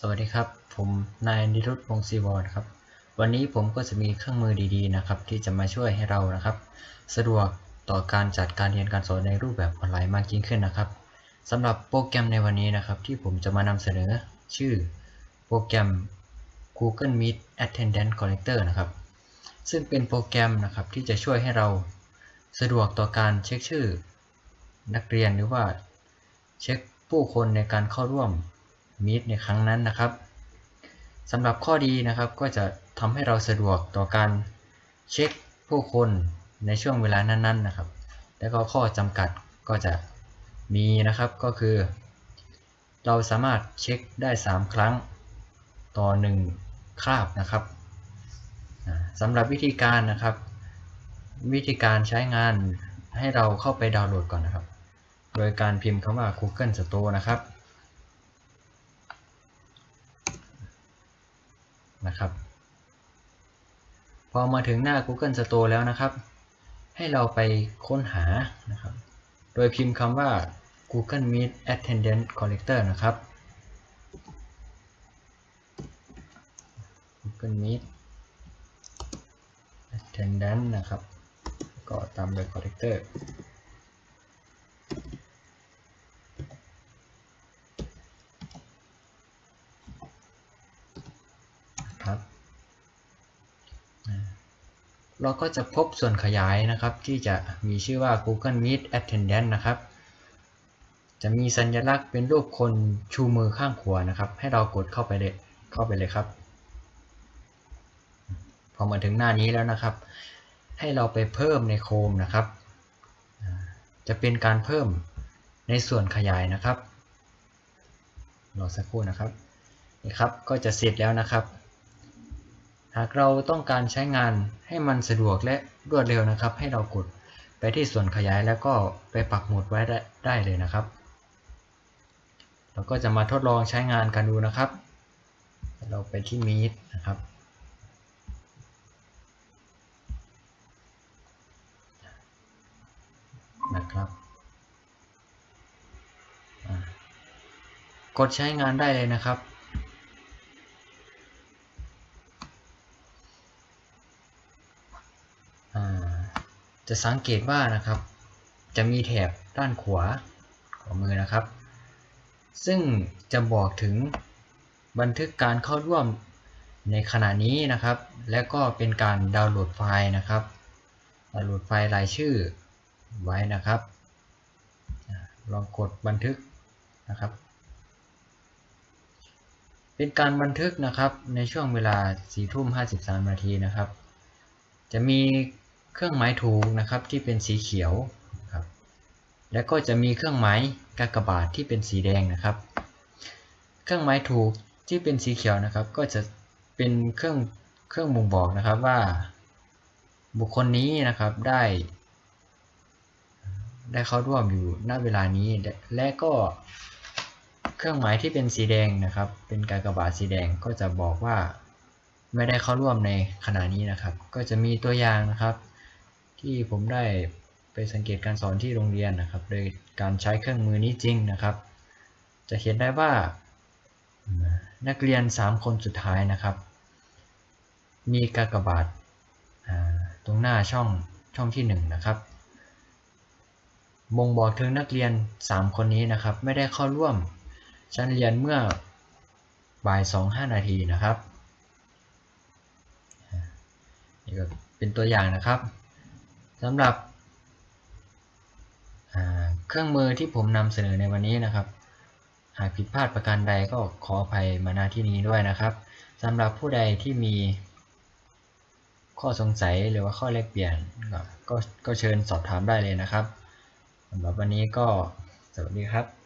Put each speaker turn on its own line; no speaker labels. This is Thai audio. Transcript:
สวัสดีครับ ผมนายนิรุตวงศ์ศรีวรครับ วันนี้ผมก็จะมีเครื่องมือดีๆนะครับ ที่จะมาช่วยให้เรานะครับ สะดวกต่อการจัดการเรียนการสอนในรูปแบบออนไลน์มากยิ่งขึ้นนะครับสำหรับโปรแกรมในวันนี้นะครับ ที่ผมจะมานำเสนอชื่อโปรแกรม Google Meet Attendance Collector นะครับ ซึ่งเป็นโปรแกรมนะครับที่จะช่วยให้เราสะดวกต่อการเช็คชื่อ นักเรียนหรือว่าเช็คผู้คนในการเข้าร่วม Meet ในครั้งนั้นนะครับสำหรับข้อดีนะครับก็จะทำให้เราสะดวกต่อการเช็คผู้คนในช่วงเวลานั้นๆนะครับ แล้วก็ข้อจำกัดก็จะมีนะครับก็คือ เราสามารถเช็คได้ 3 ครั้งต่อ 1 คราบนะครับอ่าสำหรับวิธีการนะครับ วิธีการใช้งานให้เราเข้าไปดาวน์โหลดก่อนนะครับ โดยการพิมพ์คำว่า Google Store นะครับ นะครับ พอมาถึงหน้า Google Store แล้วนะครับ ให้เราไปค้นหานะครับ โดยพิมพ์คำว่า Google Meet Attendance Collector นะครับ Google Meet Attendance นะครับ ก็ตามด้วย Collector เราก็จะพบส่วนขยายนะครับ ที่จะมีชื่อว่า Google Meet Attendance นะครับ จะมีสัญลักษณ์เป็นรูปคนชูมือข้างขวานะครับ ให้เรากดเข้าไปเลยเข้าไปเลยครับ พอมาถึงหน้านี้แล้วนะครับ ให้เราไปเพิ่มในโคมนะครับ จะเป็นการเพิ่มในส่วนขยายนะครับรอสักครู่นะครับนี่ครับก็จะเสร็จแล้วนะครับ หากเราต้องการใช้งานให้มันสะดวกและรวดเร็วนะครับ ให้เรากดไปที่ส่วนขยายแล้วก็ไปปักหมุดไว้ได้เลยนะครับ เราก็จะมาทดลองใช้งานกันดูนะครับ เราไปที่ Meet นะครับ นะครับกดใช้งานได้เลยนะครับ อ่า จะสังเกตว่านะครับ จะมีแถบด้านขวาของมือนะครับ ซึ่งจะบอกถึงบันทึกการเข้าร่วมในขณะนี้นะครับ และก็เป็นการดาวน์โหลดไฟล์นะครับ ดาวน์โหลดไฟล์รายชื่อไว้นะครับ ลองกดบันทึกนะครับ เป็นการบันทึกนะครับในช่วงเวลา4ทุ่ม53 นาทีนะครับ จะมี เครื่องหมายถูกนะครับที่เป็นสีเขียวครับแล้วก็จะมีเครื่องหมายกากบาทที่เป็นสีแดงนะครับ เครื่องหมายถูกที่เป็นสีเขียวนะครับ ก็จะเป็นเครื่องเครื่องบ่งบอกนะครับว่า บุคคลนี้นะครับได้ ได้เข้าร่วมอยู่ณเวลานี้และและก็เครื่องหมายที่เป็นสีแดงนะครับ เป็นกากบาทสีแดงก็จะบอกว่าไม่ได้เข้าร่วมในขณะนี้นะครับ ก็จะมีตัวอย่างนะครับ ที่ผมได้ไปสังเกตการสอนที่โรงเรียนนะครับ โดยการใช้เครื่องมือนี้จริงนะครับ จะเห็นได้ว่านักเรียน 3 คนสุดท้ายนะครับ มีกากบาทตรงหน้าช่องช่องที่ 1 นะครับบ่งบอกถึงนักเรียน 3 คนนี้นะครับ ไม่ได้เข้าร่วมชั้นเรียนเมื่อบ่าย2-5นาทีนะครับนี่ก็เป็นตัวอย่างนะครับ สำหรับเครื่องมือที่ผมนำเสนอในวันนี้นะครับ หากผิดพลาดประการใดก็ขออภัยมาณที่นี้ด้วยนะครับสำหรับผู้ใดที่มีข้อสงสัยหรือว่าข้อแลกเปลี่ยนกก็ก็เชิญสอบถามได้เลยนะครับสำหรับวันนี้ก็สวัสดีครับ